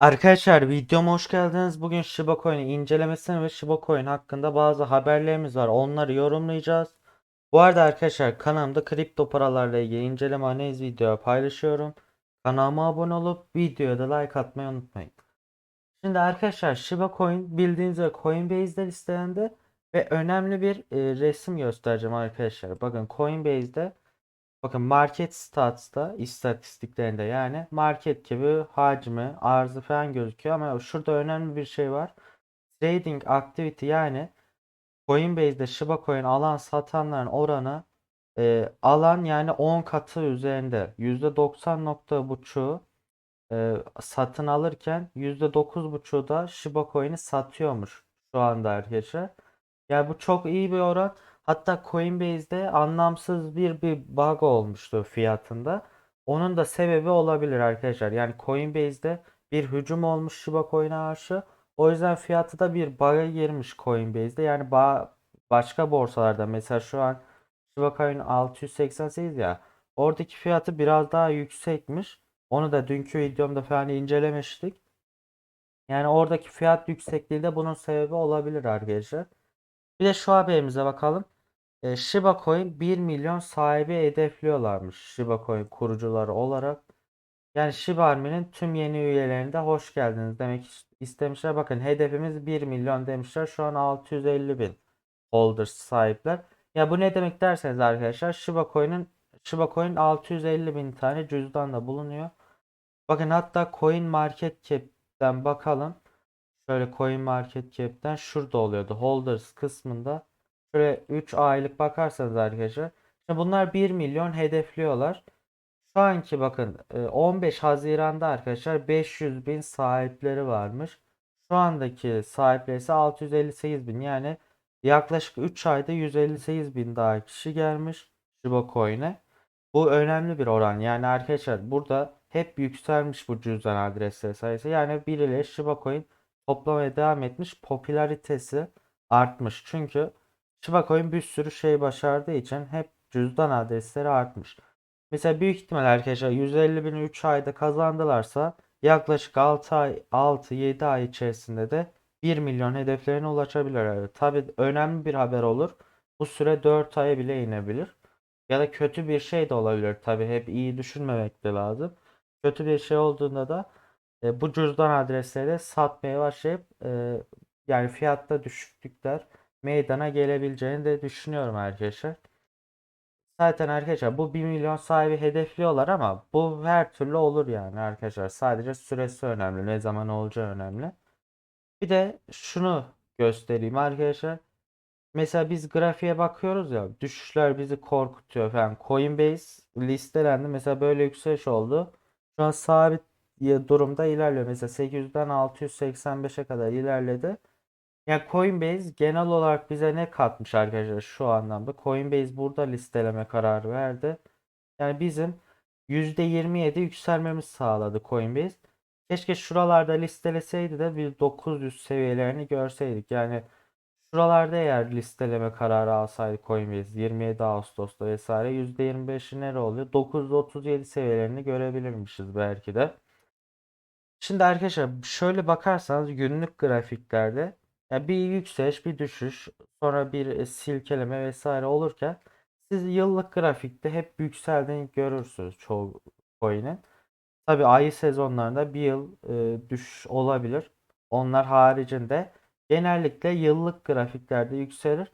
Arkadaşlar videoma hoş geldiniz. Bugün Shiba Coin'i incelemesini ve Shiba Coin hakkında bazı haberlerimiz var. Onları yorumlayacağız. Bu arada arkadaşlar kanalımda kripto paralarla ilgili inceleme analiz video paylaşıyorum. Kanalıma abone olup videoya da like atmayı unutmayın. Şimdi arkadaşlar Shiba Coin bildiğiniz üzere Coinbase'de listelendi ve önemli bir e, resim göstereceğim arkadaşlar. Bakın Coinbase'de Bakın market stats'ta istatistiklerinde yani market gibi hacmi, arzı falan gözüküyor ama şurada önemli bir şey var. Trading activity yani Coinbase'de Shiba Coin alan satanların oranı e, alan yani 10 katı üzerinde %90.5'u e, satın alırken %9.5'u da Shiba Coin'i satıyormuş şu anda arkadaşlar. Yani bu çok iyi bir oran. Hatta Coinbase'de anlamsız bir bir bug olmuştu fiyatında. Onun da sebebi olabilir arkadaşlar. Yani Coinbase'de bir hücum olmuş Shiba Coin'e karşı. O yüzden fiyatı da bir bug'a girmiş Coinbase'de. Yani ba- başka borsalarda mesela şu an Shiba Coin 688 ya. Oradaki fiyatı biraz daha yüksekmiş. Onu da dünkü videomda falan incelemiştik. Yani oradaki fiyat yüksekliği de bunun sebebi olabilir arkadaşlar. Bir de şu haberimize bakalım. E, Shiba Coin 1 milyon sahibi hedefliyorlarmış Shiba Coin kurucuları olarak. Yani Shiba Army'nin tüm yeni üyelerine de hoş geldiniz demek is- istemişler. Bakın hedefimiz 1 milyon demişler. Şu an 650 bin holders sahipler. Ya bu ne demek derseniz arkadaşlar Shiba Coin'in Shiba Coin 650 bin tane cüzdanda bulunuyor. Bakın hatta Coin Market Cap'ten bakalım. Şöyle Coin Market Cap'ten şurada oluyordu. Holders kısmında. Şöyle 3 aylık bakarsanız arkadaşlar. Şimdi bunlar 1 milyon hedefliyorlar. Şu anki bakın e, 15 Haziran'da arkadaşlar 500 bin sahipleri varmış. Şu andaki sahipleri ise 658 bin. Yani yaklaşık 3 ayda 158 bin daha kişi gelmiş Shiba Coin'e. Bu önemli bir oran. Yani arkadaşlar burada hep yükselmiş bu cüzdan adresleri sayısı. Yani birileri Shiba Coin toplamaya devam etmiş. Popülaritesi artmış. Çünkü Shiba bir sürü şey başardığı için hep cüzdan adresleri artmış. Mesela büyük ihtimal arkadaşlar 150 bini 3 ayda kazandılarsa yaklaşık 6 ay 6-7 ay içerisinde de 1 milyon hedeflerine ulaşabilirler. Tabi önemli bir haber olur. Bu süre 4 aya bile inebilir. Ya da kötü bir şey de olabilir. Tabi hep iyi düşünmemek de lazım. Kötü bir şey olduğunda da e, bu cüzdan adresleri satmaya başlayıp e, yani fiyatta düşüklükler meydana gelebileceğini de düşünüyorum arkadaşlar. Zaten arkadaşlar bu 1 milyon sahibi hedefliyorlar ama bu her türlü olur yani arkadaşlar. Sadece süresi önemli. Ne zaman olacağı önemli. Bir de şunu göstereyim arkadaşlar. Mesela biz grafiğe bakıyoruz ya düşüşler bizi korkutuyor falan. Coinbase listelendi. Mesela böyle yükseliş oldu. Şu an sabit durumda ilerliyor. Mesela 800'den 685'e kadar ilerledi. Yani Coinbase genel olarak bize ne katmış arkadaşlar şu anlamda? Coinbase burada listeleme kararı verdi. Yani bizim %27 yükselmemiz sağladı Coinbase. Keşke şuralarda listeleseydi de bir 900 seviyelerini görseydik. Yani şuralarda eğer listeleme kararı alsaydı Coinbase 27 Ağustos'ta vesaire %25'i nere oluyor? 937 seviyelerini görebilirmişiz belki de. Şimdi arkadaşlar şöyle bakarsanız günlük grafiklerde ya bir yükseliş, bir düşüş, sonra bir e, silkeleme vesaire olurken siz yıllık grafikte hep yükseldiğini görürsünüz çoğu coin'in. Tabi ayı sezonlarında bir yıl e, düşüş olabilir. Onlar haricinde genellikle yıllık grafiklerde yükselir.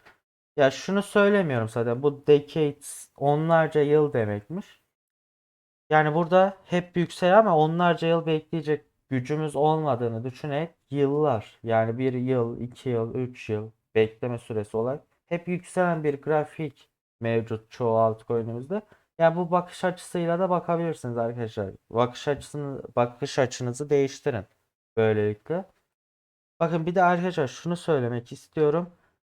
Ya şunu söylemiyorum zaten bu decades onlarca yıl demekmiş. Yani burada hep yüksel ama onlarca yıl bekleyecek gücümüz olmadığını düşünerek yıllar yani bir yıl, iki yıl, üç yıl bekleme süresi olarak hep yükselen bir grafik mevcut çoğu altcoin'imizde. Yani bu bakış açısıyla da bakabilirsiniz arkadaşlar. Bakış açısını bakış açınızı değiştirin böylelikle. Bakın bir de arkadaşlar şunu söylemek istiyorum.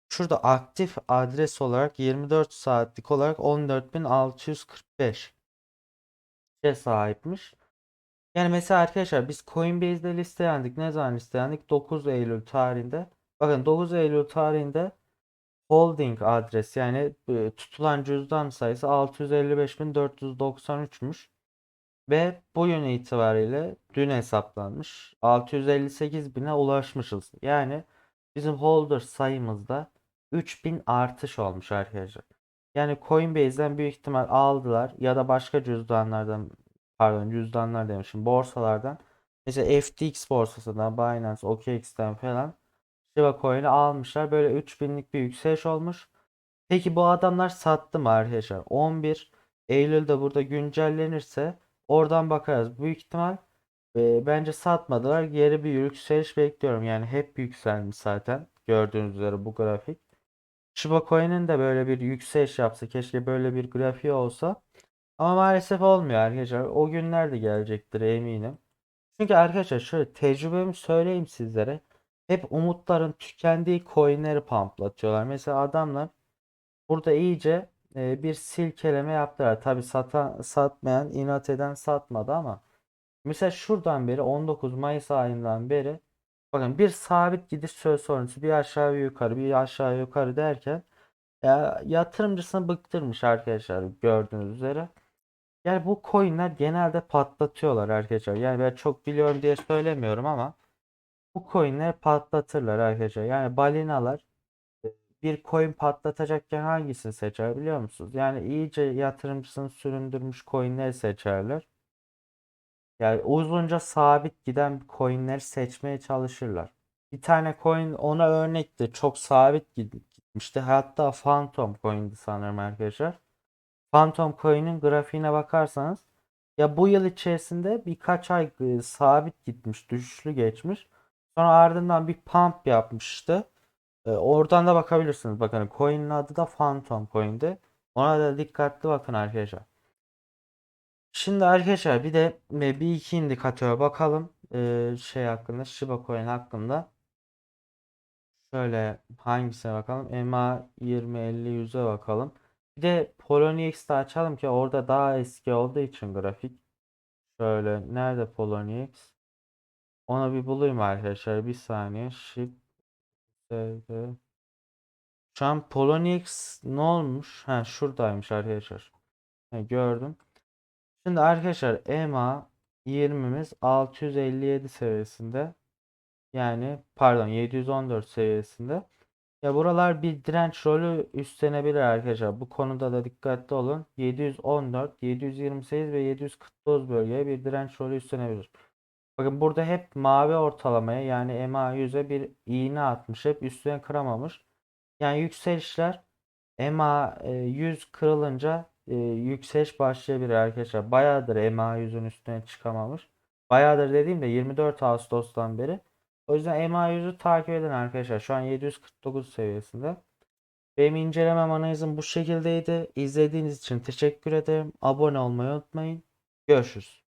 Şurada aktif adres olarak 24 saatlik olarak 14.645 sahipmiş. Yani mesela arkadaşlar biz Coinbase'de listelendik. Ne zaman listelendik? 9 Eylül tarihinde. Bakın 9 Eylül tarihinde holding adres yani e, tutulan cüzdan sayısı 655.493'müş. Ve bugün itibariyle dün hesaplanmış 658 bine ulaşmışız. Yani bizim holder sayımızda 3000 artış olmuş arkadaşlar. Yani Coinbase'den büyük ihtimal aldılar ya da başka cüzdanlardan pardon cüzdanlar demişim borsalardan mesela FTX borsasından Binance, OKX'ten falan Shiba Coin'i almışlar. Böyle 3000'lik bir yükseliş olmuş. Peki bu adamlar sattı mı arkadaşlar? 11 Eylül'de burada güncellenirse oradan bakarız. Büyük ihtimal e, bence satmadılar. Geri bir yükseliş bekliyorum. Yani hep yükselmiş zaten. Gördüğünüz üzere bu grafik. Shiba Coin'in de böyle bir yükseliş yapsa keşke böyle bir grafiği olsa. Ama maalesef olmuyor arkadaşlar. O günler de gelecektir eminim. Çünkü arkadaşlar şöyle tecrübemi söyleyeyim sizlere. Hep umutların tükendiği coinleri pamplatıyorlar. Mesela adamlar burada iyice e, bir silkeleme yaptılar. Tabi satan, satmayan, inat eden satmadı ama mesela şuradan beri 19 Mayıs ayından beri bakın bir sabit gidiş söz konusu bir aşağı bir yukarı bir aşağı yukarı derken ya, yatırımcısını bıktırmış arkadaşlar gördüğünüz üzere. Yani bu coinler genelde patlatıyorlar arkadaşlar. Yani ben çok biliyorum diye söylemiyorum ama bu coinler patlatırlar arkadaşlar. Yani balinalar e, bir coin patlatacakken hangisini seçer biliyor musunuz? Yani iyice yatırımcısını süründürmüş coinleri seçerler. Yani uzunca sabit giden coinleri seçmeye çalışırlar. Bir tane coin ona örnekti. Çok sabit gitmişti. Hatta Phantom coin'di sanırım arkadaşlar. Phantom Coin'in grafiğine bakarsanız ya bu yıl içerisinde birkaç ay e, sabit gitmiş, düşüşlü geçmiş. Sonra ardından bir pump yapmıştı. E, oradan da bakabilirsiniz. Bakın coin'in adı da Phantom Coin'di. Ona da dikkatli bakın arkadaşlar. Şimdi arkadaşlar bir de e, bir iki indikatör bakalım. E, şey hakkında, Shiba Coin hakkında. Şöyle hangisine bakalım? EMA 20 50 100'e bakalım. Bir de Poloniex de açalım ki orada daha eski olduğu için grafik. Şöyle nerede Poloniex? Onu bir bulayım arkadaşlar. Bir saniye. Ship. Şu an Poloniex ne olmuş? Ha şuradaymış arkadaşlar. Ha, gördüm. Şimdi arkadaşlar EMA 20'miz 657 seviyesinde. Yani pardon 714 seviyesinde. Ya buralar bir direnç rolü üstlenebilir arkadaşlar. Bu konuda da dikkatli olun. 714, 728 ve 749 bölgeye bir direnç rolü üstlenebilir. Bakın burada hep mavi ortalamaya yani MA100'e bir iğne atmış. Hep üstüne kıramamış. Yani yükselişler MA100 kırılınca e, yükseliş başlayabilir arkadaşlar. Bayağıdır MA100'ün üstüne çıkamamış. Bayağıdır dediğimde 24 Ağustos'tan beri. O yüzden MA100'ü takip edin arkadaşlar. Şu an 749 seviyesinde. Benim incelemem analizim bu şekildeydi. İzlediğiniz için teşekkür ederim. Abone olmayı unutmayın. Görüşürüz.